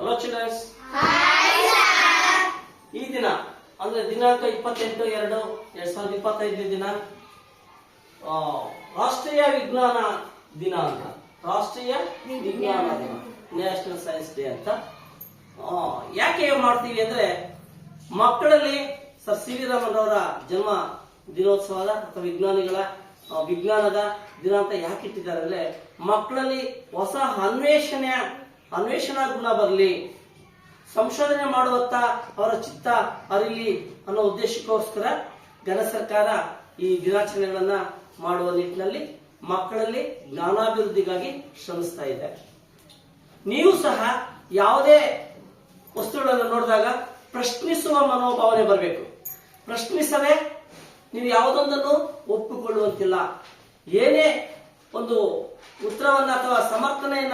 Hello children's ಈ ದಿನ ಅಂದ್ರೆ ದಿನಾಂಕ ಇಪ್ಪತ್ತೆಂಟು ಎರಡು ಎರಡ್ ಸಾವಿರದ ಇಪ್ಪತ್ತೈದನೇ ದಿನ ರಾಷ್ಟ್ರೀಯ ವಿಜ್ಞಾನ ದಿನ ಅಂತ. ರಾಷ್ಟ್ರೀಯ ವಿಜ್ಞಾನ ದಿನ. ನ್ಯಾಷನಲ್ ಸೈನ್ಸ್ ಡೇ ಅಂತ. ಯಾಕೆ ಮಾಡ್ತೀವಿ ಅಂದ್ರೆ ಮಕ್ಕಳಲ್ಲಿ ಸರ್ ಸಿ ವಿ ರಾಮನ್ ಅವರ ಜನ್ಮ ದಿನೋತ್ಸವದ ಅಥವಾ ವಿಜ್ಞಾನಿಗಳ ವಿಜ್ಞಾನದ ದಿನ ಅಂತ ಯಾಕೆ ಇಟ್ಟಿದ್ದಾರೆ ಅಂದ್ರೆ ಮಕ್ಕಳಲ್ಲಿ ಹೊಸ ಅನ್ವೇಷಣೆ ಅನ್ವೇಷಣಾ ಗುಣ ಬರಲಿ, ಸಂಶೋಧನೆ ಮಾಡುವತ್ತ ಅವರ ಚಿತ್ತ ಅರಿಲಿ ಅನ್ನೋ ಉದ್ದೇಶಕ್ಕೋಸ್ಕರ ಘನ ಸರ್ಕಾರ ಈ ದಿನಾಚರಣೆಗಳನ್ನ ಮಾಡುವ ನಿಟ್ಟಿನಲ್ಲಿ ಮಕ್ಕಳಲ್ಲಿ ಜ್ಞಾನಾಭಿವೃದ್ಧಿಗಾಗಿ ಶ್ರಮಿಸ್ತಾ ಇದೆ. ನೀವು ಸಹ ಯಾವುದೇ ವಸ್ತುಗಳನ್ನು ನೋಡಿದಾಗ ಪ್ರಶ್ನಿಸುವ ಮನೋಭಾವನೆ ಬರಬೇಕು. ಪ್ರಶ್ನಿಸದೆ ನೀವು ಯಾವುದೊಂದನ್ನು ಒಪ್ಪಿಕೊಳ್ಳುವಂತಿಲ್ಲ. ಏನೇ ಒಂದು ಉತ್ತರವನ್ನ ಅಥವಾ ಸಮರ್ಥನೆಯನ್ನ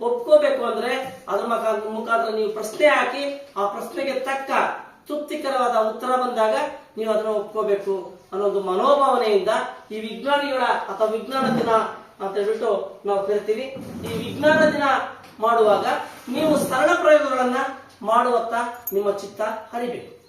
ಒಪ್ಕೋಬೇಕು ಅಂದ್ರೆ ಅದ್ರ ಮುಖಾಂತರ ನೀವು ಪ್ರಶ್ನೆ ಹಾಕಿ ಆ ಪ್ರಶ್ನೆಗೆ ತಕ್ಕ ತೃಪ್ತಿಕರವಾದ ಉತ್ತರ ಬಂದಾಗ ನೀವು ಅದನ್ನ ಒಪ್ಕೋಬೇಕು ಅನ್ನೋ ಒಂದು ಮನೋಭಾವನೆಯಿಂದ ಈ ವಿಜ್ಞಾನಿಗಳ ಅಥವಾ ವಿಜ್ಞಾನ ದಿನ ಅಂತ ಹೇಳ್ಬಿಟ್ಟು ನಾವು ಕರಿತೀವಿ. ಈ ವಿಜ್ಞಾನ ದಿನ ಮಾಡುವಾಗ ನೀವು ಸರಳ ಪ್ರಯೋಗಗಳನ್ನ ಮಾಡುವತ್ತ ನಿಮ್ಮ ಚಿತ್ತ ಹರಿಬೇಕು.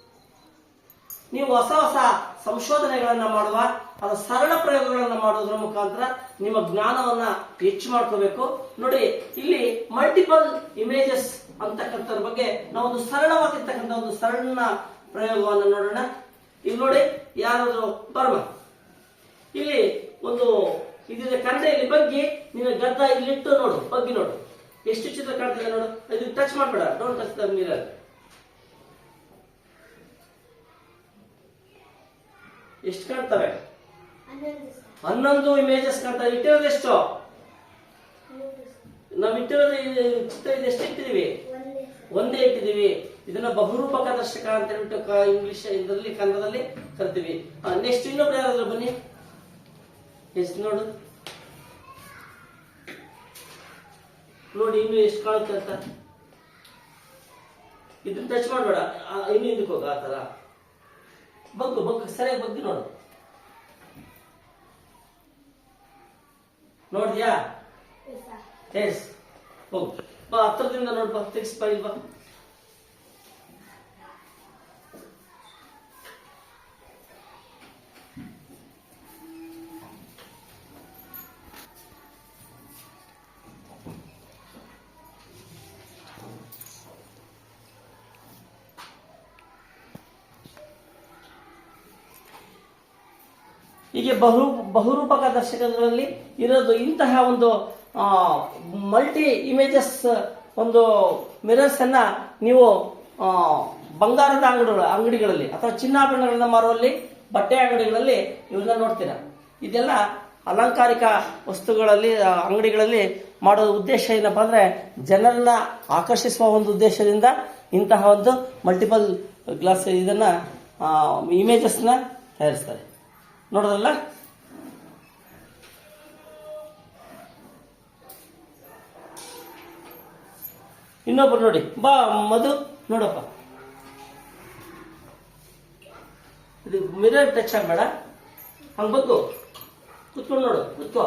ನೀವು ಹೊಸ ಹೊಸ ಸಂಶೋಧನೆಗಳನ್ನ ಮಾಡುವ, ಅದು ಸರಳ ಪ್ರಯೋಗಗಳನ್ನ ಮಾಡೋದ್ರ ಮುಖಾಂತರ ನಿಮ್ಮ ಜ್ಞಾನವನ್ನ ಹೆಚ್ಚು ಮಾಡ್ಕೋಬೇಕು. ನೋಡಿ, ಇಲ್ಲಿ ಮಲ್ಟಿಪಲ್ ಇಮೇಜಸ್ ಅಂತಕ್ಕಂಥದ್ರ ಬಗ್ಗೆ ನಾವೊಂದು ಸರಳವಾಗಿರ್ತಕ್ಕಂಥ ಒಂದು ಸಣ್ಣ ಪ್ರಯೋಗವನ್ನು ನೋಡೋಣ. ಇಲ್ಲಿ ನೋಡಿ, ಯಾರಾದ್ರೂ ಬರ್ಮ. ಇಲ್ಲಿ ಒಂದು ಇದಿದೆ ಕನ್ನಡ ಇಲ್ಲಿ ಬಗ್ಗೆ, ನೀನು ಗದ್ದ ಇಲ್ಲಿಟ್ಟು ನೋಡು, ಬಗ್ಗಿ ನೋಡು. ಎಷ್ಟು ಚಿತ್ರ ಕಾಣ್ತಿದೆ ನೋಡು? ಇದು ಟಚ್ ಮಾಡ್ಬೇಡ ಡೋಂಟ್ ಟಚ್ ದ ಎಷ್ಟು ಕಾಣ್ತವೆ? ಹನ್ನೊಂದು ಇಮೇಜಸ್ ಕಾಣ್ತವೆ. ಇಟ್ಟಿರೋದು ಎಷ್ಟು? ನಾವು ಇಟ್ಟಿರೋದು ಚಿತ್ರ ಇದು ಎಷ್ಟು ಇಟ್ಟಿದೀವಿ ಒಂದೇ. ಇಟ್ಟಿದೀವಿ ಇದನ್ನ ಬಹುರೂಪಕ ದರ್ಶಕ ಅಂತ ಹೇಳ್ಬಿಟ್ಟು ಇಂಗ್ಲಿಷ್ ಇದರಲ್ಲಿ ಕನ್ನಡದಲ್ಲಿ ಕರಿತೀವಿ. ನೆಕ್ಸ್ಟ್ ಇನ್ನೊಬ್ರು ಯಾರಾದ್ರೂ ಬನ್ನಿ. ಎಷ್ಟು ನೋಡು. ನೋಡಿ ಇನ್ನು ಎಷ್ಟು ಕಾಣುತ್ತೆ ಅಂತ. ಇದನ್ನ ಟಚ್ ಮಾಡಬೇಡ. ಇನ್ನು ಹಿಂದಕ್ಕೆ ಹೋಗ ಆ ತರ ಬಗ್ಗು ಬಗ್ಗು ಸರಿಯಾಗಿ ಬಗ್ಗಿ ನೋಡು. ನೋಡಿದ್ಯಾ? ಎಸ್ ಹೋಗು. ಬಾ ಹತ್ರದಿಂದ ನೋಡು ಬಾ ತೆಗ್ಸ್ ಬಾ ಇಲ್ಲಿ ಹೀಗೆ ಬಹು ಬಹುರೂಪಕ ದರ್ಶಕಗಳಲ್ಲಿ ಇರೋದು ಇಂತಹ ಒಂದು ಮಲ್ಟಿ ಇಮೇಜಸ್ ಒಂದು ಮಿರರ್ಸ್ ಅನ್ನ ನೀವು ಬಂಗಾರದ ಅಂಗಡಿಗಳ, ಅಂಗಡಿಗಳಲ್ಲಿ ಅಥವಾ ಚಿನ್ನಾಭರಣಗಳನ್ನ ಮಾರುವಲ್ಲಿ, ಬಟ್ಟೆ ಅಂಗಡಿಗಳಲ್ಲಿ ಇವನ್ನ ನೋಡ್ತೀರಾ? ಇದೆಲ್ಲ ಅಲಂಕಾರಿಕ ವಸ್ತುಗಳಲ್ಲಿ ಅಂಗಡಿಗಳಲ್ಲಿ ಮಾಡೋ ಉದ್ದೇಶ ಏನಪ್ಪ ಅಂದ್ರೆ ಜನರನ್ನ ಆಕರ್ಷಿಸುವ ಒಂದು ಉದ್ದೇಶದಿಂದ ಇಂತಹ ಒಂದು ಮಲ್ಟಿಪಲ್ ಗ್ಲಾಸ್ ಇದನ್ನ ಇಮೇಜಸ್ನ ತಯಾರಿಸ್ತಾರೆ. ನೋಡೋದಲ್ಲ? ಇನ್ನೊಬ್ರು ನೋಡಿ. ಬಾ, ಮಧು, ನೋಡಪ್ಪ. ಇದು ಮಿರರ್ ಟಚ್ ಆಗಬೇಡ. ಹಂಗೆ ಬಗ್ಗು. ಕುತ್ಕೊಂಡು ನೋಡು, ಕುತ್ಕೋ.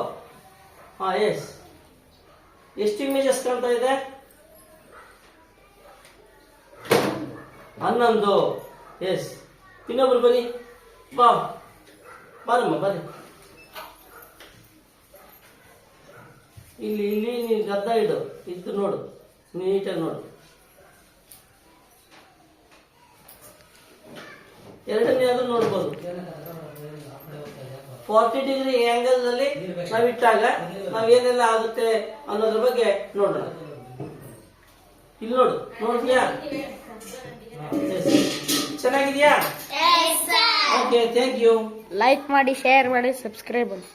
ಹಾ ಎಸ್ ಎಷ್ಟು ಇಮೇಜಸ್ ಕಾಣ್ತಾ ಇದೆ? ಹನ್ನೊಂದು. ಎಸ್ ಇನ್ನೊಬ್ರು ಬನ್ನಿ. ಬಾ. ಬಾರಮ್ಮ ಬರ್ರಿ ಇಲ್ಲಿ ಇಲ್ಲಿ ನೀನು ಗದ್ದ ಇಡು ಇದ್ದು ನೋಡು ನೀಟಾಗಿ ನೋಡು. ಎರಡನೇ ಆದ್ರೂ ನೋಡ್ಬೋದು. ಫಾರ್ಟಿ ಡಿಗ್ರಿ ಆಂಗಲ್ನಲ್ಲಿ ನಾವು ಇಟ್ಟಾಗ ನಾವ್ ಏನೆಲ್ಲ ಆಗುತ್ತೆ ಅನ್ನೋದ್ರ ಬಗ್ಗೆ ನೋಡೋಣ. ಇಲ್ಲಿ ನೋಡು ನೋಡಿದ್ಯಾ. ಚೆನ್ನಾಗಿದ್ಯಾ? ಓಕೆ ಥ್ಯಾಂಕ್ ಯು ಲೈಕ್ ಮಾಡಿ ಶೇರ್ ಮಾಡಿ ಸಬ್ಸ್ಕ್ರೈಬ್ ಮಾಡಿ.